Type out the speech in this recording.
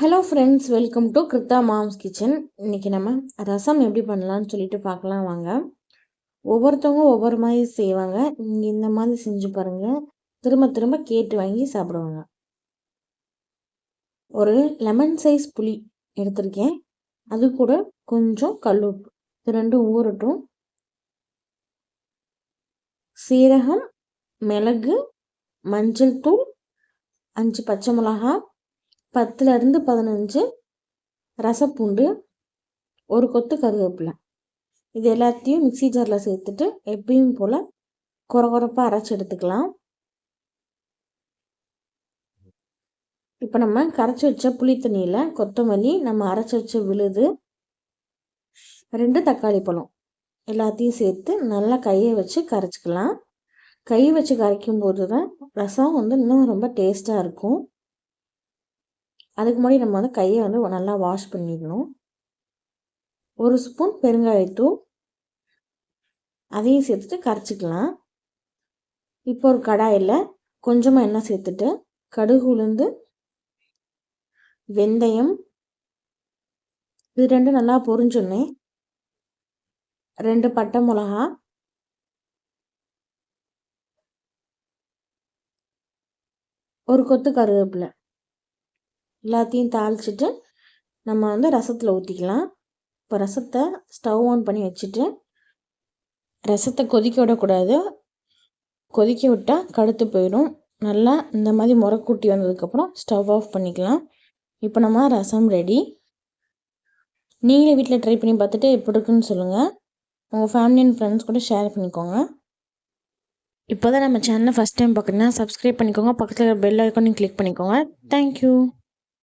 Hello friends welcome to Kritha moms kitchen இன்றைக்கி நம்ம ரசம் எப்படி பண்ணலான்னு சொல்லிட்டு பார்க்கலாம் வாங்க. ஒவ்வொருத்தவங்க ஒவ்வொரு மாதிரி செய்வாங்க. நீங்கள் இந்த மாதிரி செஞ்சு பாருங்கள் திரும்ப திரும்ப கேட்டு வாங்கி சாப்பிடுவாங்க. ஒரு லெமன் சைஸ் புளி எடுத்திருக்கேன். அது கூட கொஞ்சம் கல்லுப்பு. இது ரெண்டும் ஊறட்டும். சீரகம் மிளகு மஞ்சள் தூள் அஞ்சு பச்சை மிளகா பத்துலேருந்து பதினஞ்சு ரசப்பூண்டு ஒரு கொத்து கருவேப்பிலை. இது எல்லாத்தையும் மிக்சி ஜாரில் சேர்த்துட்டு எப்பயும் போல் குற குறப்பாக அரைச்சி எடுத்துக்கலாம். இப்போ நம்ம கரைச்சி வச்ச புளி தண்ணியில் கொத்தமல்லி நம்ம அரைச்சி வச்ச விழுது ரெண்டு தக்காளி பழம் எல்லாத்தையும் சேர்த்து நல்லா கையை வச்சு கரைச்சிக்கலாம். கை வச்சு கரைக்கும் போது தான் ரசம் வந்து இன்னும் ரொம்ப டேஸ்ட்டாக இருக்கும். அதுக்கு முன்னாடி நம்ம வந்து கையை வந்து நல்லா வாஷ் பண்ணிக்கணும். ஒரு ஸ்பூன் பெருங்காயத்தூள் அதையும் சேர்த்துட்டு கரைச்சிக்கலாம். இப்போ ஒரு கடாயில் கொஞ்சமாக எண்ணெய் சேர்த்துட்டு கடுகு உளுந்து வெந்தயம். இது ரெண்டும் நல்லா பொரிஞ்சோன்னே ரெண்டு பட்டை மிளகா. ஒரு கொத்து கருவேப்பிலை. எல்லாத்தையும் தாளிச்சிட்டு நம்ம வந்து ரசத்தில் ஊற்றிக்கலாம் இப்போ ரசத்தை ஸ்டவ் ஆன் பண்ணி வச்சுட்டு ரசத்தை கொதிக்க விடக்கூடாது. கொதிக்க விட்டால் கடுத்து போயிடும். நல்லா இந்த மாதிரி முறைக்கூட்டி வந்ததுக்கப்புறம் ஸ்டவ் ஆஃப் பண்ணிக்கலாம். இப்போ நம்ம ரசம் ரெடி நீங்களே வீட்டில் ட்ரை பண்ணி பார்த்துட்டு எப்படி இருக்குன்னு சொல்லுங்கள் உங்கள் ஃபேமிலி அண்ட் ஃப்ரெண்ட்ஸ் கூட ஷேர் பண்ணிக்கோங்க. இப்போ தான் நம்ம சேனலை ஃபஸ்ட் டைம் பார்க்குறீங்கன்னா சப்ஸ்கிரைப் பண்ணிக்கோங்க. பக்கத்தில் பெல் ஐக்கானையும் கிளிக் பண்ணிக்கோங்க. தேங்க்யூ